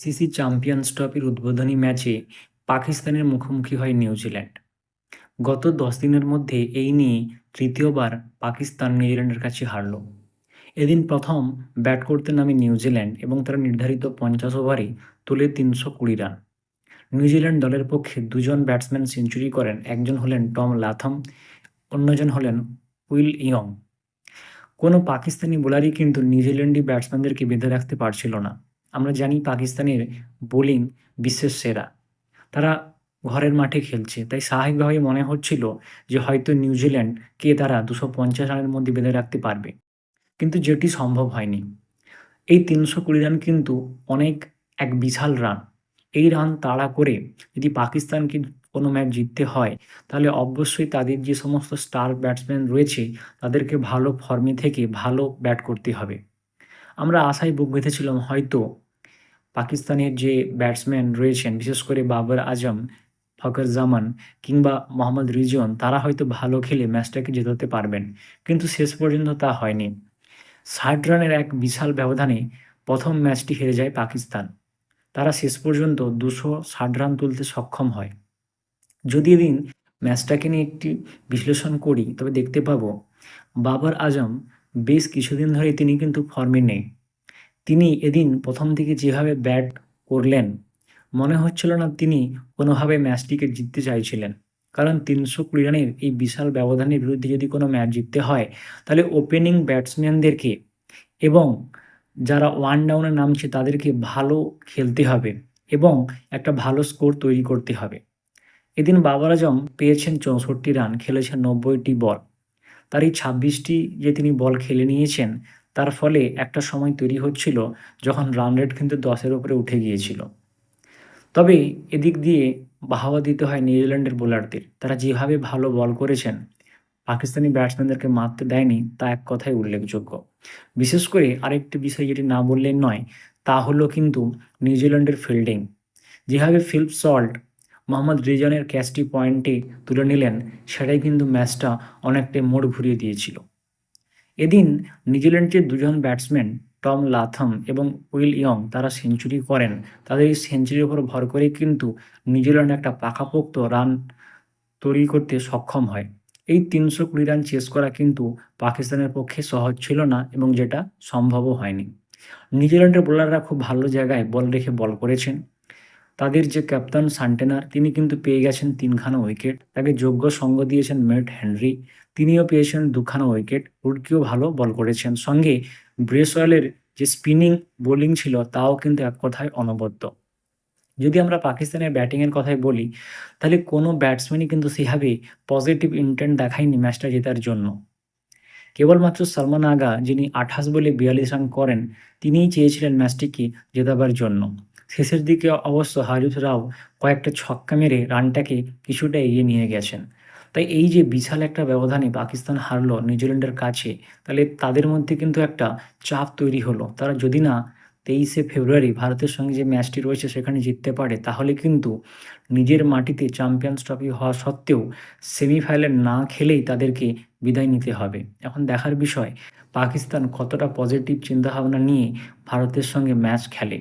CC champions ট্রফির উদ্বোধনী ম্যাচে পাকিস্তানের মুখোমুখি হয় নিউজিল্যান্ড। গত দশ দিনের মধ্যে এই নিয়ে তৃতীয়বার পাকিস্তান নিউজিল্যান্ডের কাছে হারল। এদিন প্রথম ব্যাট করতে নামে নিউজিল্যান্ড এবং তারা নির্ধারিত পঞ্চাশ ওভারে তুলে তিনশো কুড়ি রান। নিউজিল্যান্ড দলের পক্ষে দুজন ব্যাটসম্যান সেঞ্চুরি করেন, একজন হলেন টম লাথম, অন্যজন হলেন উইল ইয়ং। কোনো পাকিস্তানি বোলারই কিন্তু নিউজিল্যান্ডি ব্যাটসম্যানদেরকে বেঁধে রাখতে পারছিল না। আমরা জানি পাকিস্তানের বোলিং বিশ্বের সেরা। তারা ঘরের মাঠে খেলছে। তাই স্বাভাবিকভাবেই মনে হচ্ছিল যে হয়তো নিউজিল্যান্ডকে তারা দুশো পঞ্চাশ রানের মধ্যে বেঁধে রাখতে পারবে। কিন্তু যেটি সম্ভব হয়নি। এই তিনশো কুড়ি রান কিন্তু অনেক এক বিশাল রান। এই রান তাড়া করে যদি পাকিস্তানকে কোনো ম্যাচ জিততে হয়, তাহলে অবশ্যই তাদের যে সমস্ত স্টার ব্যাটসম্যান রয়েছে, তাদেরকে ভালো ফর্মে থেকে ভালো ব্যাট করতে হবে। আমরা আশায় বুক বেঁধেছিলাম, হয়তো পাকিস্তানের যে ব্যাটসম্যান রয়েছেন, বিশেষ করে বাবর আজম ফকর জামান কিংবা মোহাম্মদ রিজন তারা হয়তো ভালো খেলে ম্যাচটাকে জেতাতে পারবেন। কিন্তু শেষ পর্যন্ত তা হয়নি। ষাট রানের এক বিশাল ব্যবধানে প্রথম ম্যাচটি হেরে যায় পাকিস্তান। তারা শেষ পর্যন্ত দুশো ষাট রান তুলতে সক্ষম হয়। যদি এদিন ম্যাচটাকে নিয়ে একটি বিশ্লেষণ করি, তবে দেখতে পাবো, বাবর আজম বেশ কিছুদিন ধরে তিনি কিন্তু ফর্মে নেই। তিনি এদিন প্রথম দিকে যেভাবে ব্যাট করলেন, মনে হচ্ছিল না তিনি কোনোভাবে ম্যাচটিকে জিততে চাইছিলেন। কারণ তিনশো কুড়ি রানের এই বিশাল ব্যবধানের বিরুদ্ধে যদি কোনো ম্যাচ জিততে হয়, তাহলে ওপেনিং ব্যাটসম্যানদেরকে এবং যারা ওয়ান ডাউনে নামছে তাদেরকে ভালো খেলতে হবে এবং একটা ভালো স্কোর তৈরি করতে হবে। এদিন বাবর আজম পেয়েছেন চৌষট্টি রান খেলেছেন নব্বইটি বল। তার এই ছাব্বিশটি যে তিনি বল খেলে নিয়েছেন তার ফলে একটা সময় তৈরি হচ্ছিল যখন রান রেট কিন্তু দশের উপরে উঠে গিয়েছিল। তবে এদিক দিয়ে বাহাওয়া দিতে হয় নিউজিল্যান্ডের বোলারদের। তারা যেভাবে ভালো বল করেছেন, পাকিস্তানি ব্যাটসম্যানদেরকে মারতে দেয়নি তা এক কথায় উল্লেখযোগ্য। বিশেষ করে আরেকটি বিষয় যেটি না বললেন নয়, তা হলো কিন্তু নিউজিল্যান্ডের ফিল্ডিং যেভাবে ফিল্প সল্ট, মোহাম্মদ রিজনের ক্যাচটি পয়েন্টে তুলে নিলেন, সেটাই কিন্তু ম্যাচটা অনেকটাই মোড় ঘুরিয়ে দিয়েছিল। এদিন নিউজিল্যান্ডের দুজন ব্যাটসম্যান টম লাথম এবং উইল ইয়ং তারা সেঞ্চুরি করেন। তাদের এই সেঞ্চুরির উপর ভর করে কিন্তু নিউজিল্যান্ড একটা পাকাপোক্ত রান তৈরি করতে সক্ষম হয়। এই তিনশো কুড়ি রান চেস করা কিন্তু পাকিস্তানের পক্ষে সহজ ছিল না এবং যেটা সম্ভবও হয়নি। নিউজিল্যান্ডের বোলাররা খুব ভালো জায়গায় বল রেখে বল করেছেন। তাদের যে ক্যাপ্টেন সান্টেনার, তিনি কিন্তু পেয়ে গেছেন তিনখানা উইকেট। তাকে যোগ্য সঙ্গ দিয়েছেন মেট হেনরি। তিনিও পেয়েছেন দুখানা উইকেট। রুডকিও ভালো বল করেছেন। সঙ্গে ব্রেসওয়েলের যে স্পিনিং বোলিং ছিল, তাও কিন্তু এক কথায় অনবদ্য। যদি আমরা পাকিস্তানের ব্যাটিংয়ের কথাই বলি, তাহলে কোনো ব্যাটসম্যানই কিন্তু সেভাবে পজিটিভ ইন্টেন্ট দেখায়নি ম্যাচটা জেতার জন্য। কেবলমাত্র সলমান আগা, যিনি আঠাশ বলে বিয়াল্লিশ রান করেন, তিনিই চেয়েছিলেন ম্যাচটিকে জেতাবার জন্য। শেষের দিকে অবশ্য হারিস রাও কয়েকটা ছক্কা মেরে রানটাকে কিছুটা এগিয়ে নিয়ে গেছেন। তাই এই যে বিশাল একটা ব্যবধানে পাকিস্তান হারলো নিউজিল্যান্ডের কাছে, তাহলে তাদের মধ্যে কিন্তু একটা চাপ তৈরি হলো। তারা যদি না তেইশে ফেব্রুয়ারি ভারতের সঙ্গে যে ম্যাচটি রয়েছে সেখানে জিততে পারে, তাহলে কিন্তু নিজের মাটিতে চ্যাম্পিয়ন্স ট্রফি হওয়া সত্ত্বেও সেমিফাইনালে না খেলেই তাদেরকে বিদায় নিতে হবে। এখন দেখার বিষয়, পাকিস্তান কতটা পজিটিভ চিন্তাভাবনা নিয়ে ভারতের সঙ্গে ম্যাচ খেলে।